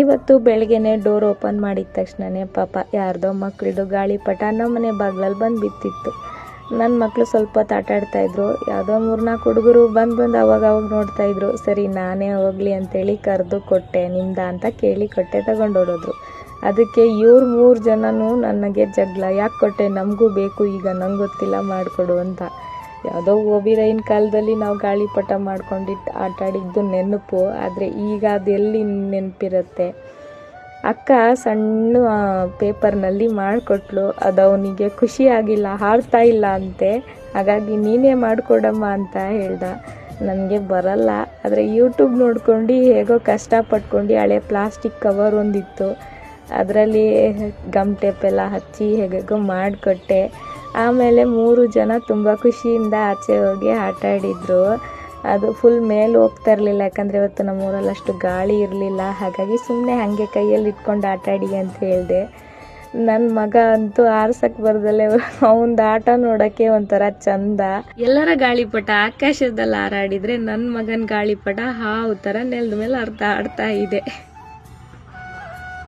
ಇವತ್ತು ಬೆಳಗ್ಗೆನೆ door open ಮಾಡಿದ ತಕ್ಷಣನೇ ಪಾಪ ಯಾರ್ದೋ ಮಕ್ಕಳಿದು ಗಾಳಿಪಟ ನಮ್ಮನೆ ಬಾಗ್ಲಲ್ಲಿ ಬಂದು ಬಿತ್ತಿತ್ತು ನನ್ನ ಮಕ್ಕಳು ಸ್ವಲ್ಪ ತಾಟಾಡ್ತಾ ಇದ್ರು. ಯಾವುದೋ ಮೂರ್ನಾಲ್ಕು ಹುಡುಗರು ಬಂದು ಬಂದು ಅವಾಗ ಅವಾಗ ನೋಡ್ತಾ ಇದ್ರು. ಸರಿ, ನಾನೇ ಹೋಗ್ಲಿ ಅಂತೇಳಿ ಕರೆದು ಕೊಟ್ಟೆ, ನಿಮ್ದ ಅಂತ ಕೇಳಿ ಕೊಟ್ಟೆ ತಗೊಂಡು ಹೊಡೋದ್ರು ಅದಕ್ಕೆ ಇವ್ರು ಮೂರು ಜನನೂ ನನಗೆ ಜಗಳ. ಯಾಕೆ ಕೊಟ್ಟೆ? ನಮಗೂ ಬೇಕು, ಈಗ ನಂಗೆ ಗೊತ್ತಿಲ್ಲ, ಮಾಡಿಕೊಡು ಅಂತ. ಯಾವುದೋ ಓಬಿರೈನ್ ಕಾಲದಲ್ಲಿ ನಾವು ಗಾಳಿಪಟ ಮಾಡ್ಕೊಂಡಿಟ್ಟು ಆಟ ಆಡಿದ್ದು ನೆನಪು, ಆದರೆ ಈಗ ಅದೆಲ್ಲಿ ನೆನಪಿರುತ್ತೆ? ಅಕ್ಕ ಸಣ್ಣ ಪೇಪರ್ನಲ್ಲಿ ಮಾಡಿಕೊಟ್ಲು, ಅದು ಅವನಿಗೆ ಖುಷಿ ಆಗಿಲ್ಲ, ಹಾರ್ತಾ ಇಲ್ಲ ಅಂತೆ. ಹಾಗಾಗಿ ನೀನೇ ಮಾಡಿಕೊಡಮ್ಮ ಅಂತ ಹೇಳ್ದ. ನನಗೆ ಬರಲ್ಲ, ಆದರೆ ಯೂಟ್ಯೂಬ್ ನೋಡ್ಕೊಂಡು ಹೇಗೋ ಕಷ್ಟಪಟ್ಕೊಂಡು ಹಳೆ ಪ್ಲಾಸ್ಟಿಕ್ ಕವರ್ ಒಂದಿತ್ತು. ಅದರಲ್ಲಿ ಗಮ್ ಟೇಪ್ ಎಲ್ಲ ಹಚ್ಚಿ ಹೇಗೇಗೋ ಮಾಡಿಕೊಟ್ಟೆ. ಆಮೇಲೆ ಮೂರು ಜನ ತುಂಬ ಖುಷಿಯಿಂದ ಆಚೆ ಹೋಗಿ ಆಟ ಆಡಿದ್ರು. ಅದು ಫುಲ್ ಮೇಲೆ ಹೋಗ್ತಾ ಇರಲಿಲ್ಲ, ಯಾಕಂದರೆ ಇವತ್ತು ನಮ್ಮೂರಲ್ಲಿ ಅಷ್ಟು ಗಾಳಿ ಇರಲಿಲ್ಲ. ಹಾಗಾಗಿ ಸುಮ್ಮನೆ ಹಾಗೆ ಕೈಯಲ್ಲಿ ಇಟ್ಕೊಂಡು ಆಟ ಆಡಿ ಅಂತ ಹೇಳಿದೆ. ನನ್ನ ಮಗ ಅಂತೂ ಆರ್ಸಕ್ಕೆ ಬರ್ದಲ್ಲೇ ಅವನದು ಆಟ ನೋಡೋಕ್ಕೆ ಒಂಥರ ಚಂದ. ಎಲ್ಲರ ಗಾಳಿಪಟ, ಆಕಾಶದಲ್ಲಿ ಹಾರಾಡಿದ್ರೆ ನನ್ನ ಮಗನ ಗಾಳಿಪಟ ಹಾವು ಥರ ನೆಲದ ಮೇಲೆ ಅರ್ಧ ಆಡ್ತಾ ಇದೆ.